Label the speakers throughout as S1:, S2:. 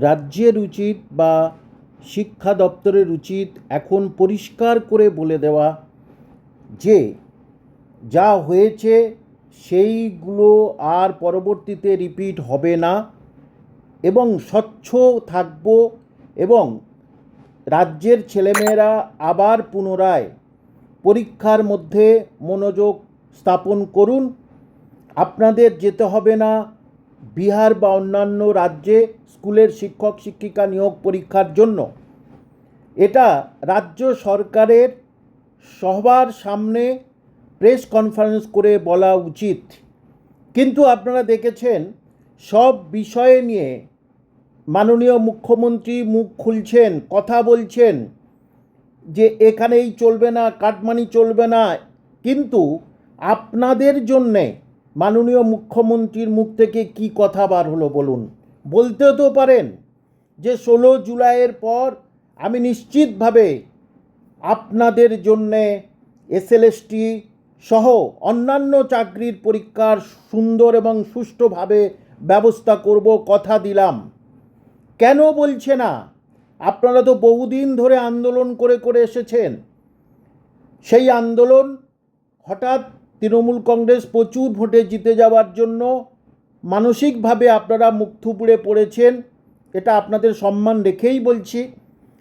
S1: রাজ্যের উচিত বা শিক্ষা দপ্তরের উচিত এখন পরিষ্কার করে বলে দেওয়া যে, যা হয়েছে সেইগুলো আর পরবর্তীতে রিপিট হবে না এবং স্বচ্ছ থাকব এবং রাজ্যের ছেলেমেয়েরা আবার পুনরায় পরীক্ষার মধ্যে মনোযোগ স্থাপন করুন। আপনাদের যেতে হবে না। বিহার বা অন্যান্য রাজ্যে স্কুলের শিক্ষক, শিক্ষিকা নিয়োগ পরীক্ষার জন্য। এটা রাজ্য সরকারের সবার সামনে প্রেস কনফারেন্স করে বলা উচিত। কিন্তু আপনারা দেখেছেন, সব বিষয়ে নিয়ে মাননীয় মুখ্যমন্ত্রী মুখ খুলছেন, কথা বলছেন যে এখানেই চলবে না, কাটমানি চলবে না। কিন্তু আপনাদের জন্যে মাননীয় মুখ্যমন্ত্রীর মুখ থেকে কি কথা বার হলো বলুন? বলতেও তো পারেন যে ষোলো জুলাইয়ের পর আমি নিশ্চিতভাবে আপনাদের জন্যে এসএলএসটি সহ অন্যান্য চাকরির পরীক্ষার সুন্দর এবং সুষ্ঠুভাবে ব্যবস্থা করব কথা দিলাম। কেন বলছে না? আপনারা তো বহুদিন ধরে আন্দোলন করে করে এসেছেন। সেই আন্দোলন হঠাৎ তৃণমূল কংগ্রেস প্রচুর ভোটে জিতে যাওয়ার জন্য মানসিকভাবে আপনারা মুখ থুবড়ে পড়েছেন, এটা আপনাদের সম্মান রেখেই বলছি।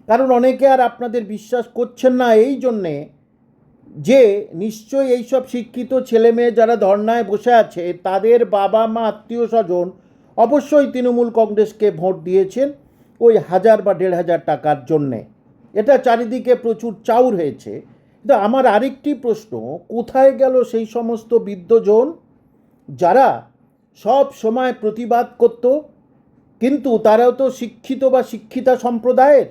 S1: কারণ অনেকে আর আপনাদের বিশ্বাস করছেন না এই জন্যে যে নিশ্চয়ই এইসব শিক্ষিত ছেলে মেয়ে যারা ধর্নায় বসে আছে, তাদের বাবা মা, আত্মীয় স্বজন অবশ্যই তৃণমূল কংগ্রেসকে ভোট দিয়েছেন ওই হাজার বা দেড় হাজার টাকার জন্যে। এটা চারিদিকে প্রচুর চাউর হয়েছে। কিন্তু আমার আরেকটি প্রশ্ন, কোথায় গেল সেই সমস্ত বৃদ্ধজন যারা সব সময় প্রতিবাদ করত, কিন্তু তারাও তো শিক্ষিত বা শিক্ষিতা সম্প্রদায়ের?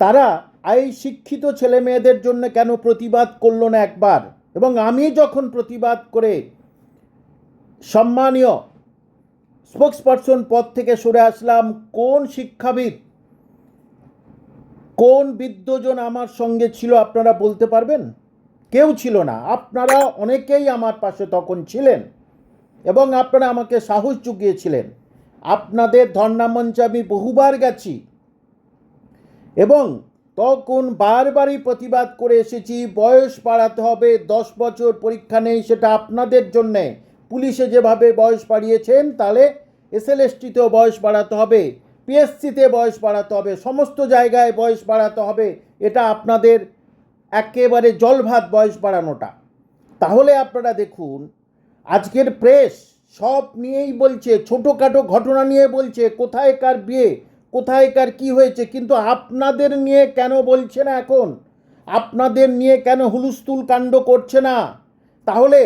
S1: তারা এই শিক্ষিত ছেলে মেয়েদের জন্য কেন প্রতিবাদ করল না একবার? এবং আমি যখন প্রতিবাদ করে সম্মানীয় স্পোক্সপারসন পদ থেকে সরে আসলাম, কোন শিক্ষাবিদ কোন বিদ্যজন আমার সঙ্গে ছিল আপনারা বলতে পারবেন? কেউ ছিল না। আপনারা অনেকেই আমার পাশে তখন ছিলেন এবং আপনারা আমাকে সাহস জুগিয়েছিলেন। আপনাদের ধর্নামঞ্চে আমি বহুবার গেছি এবং তখন বারবারই প্রতিবাদ করে এসেছি, বয়স বাড়াতে হবে, দশ বছর পরীক্ষা নেই, সেটা আপনাদের জন্যে। পুলিশে যেভাবে বয়স বাড়িয়েছেন, তাহলে এসএলএসটিতেও বয়স বাড়াতে হবে। পিএসসিতে বয়স বাড়াতে হবে, সমস্ত জায়গায় বয়স বাড়াতে হবে, এটা আপনাদের একেবারে জলভাত বয়স বাড়ানোটা। তাহলে আপনারা দেখুন, আজকের প্রেস সব নিয়েই বলছে, ছোটোখাটো ঘটনা নিয়ে বলছে, কোথায় কার বিয়ে, কোথায় কার কী হয়েছে, কিন্তু আপনাদের নিয়ে কেন বলছে না এখন? আপনাদের নিয়ে কেন হুলুস্থুল কাণ্ড করছে না? তাহলে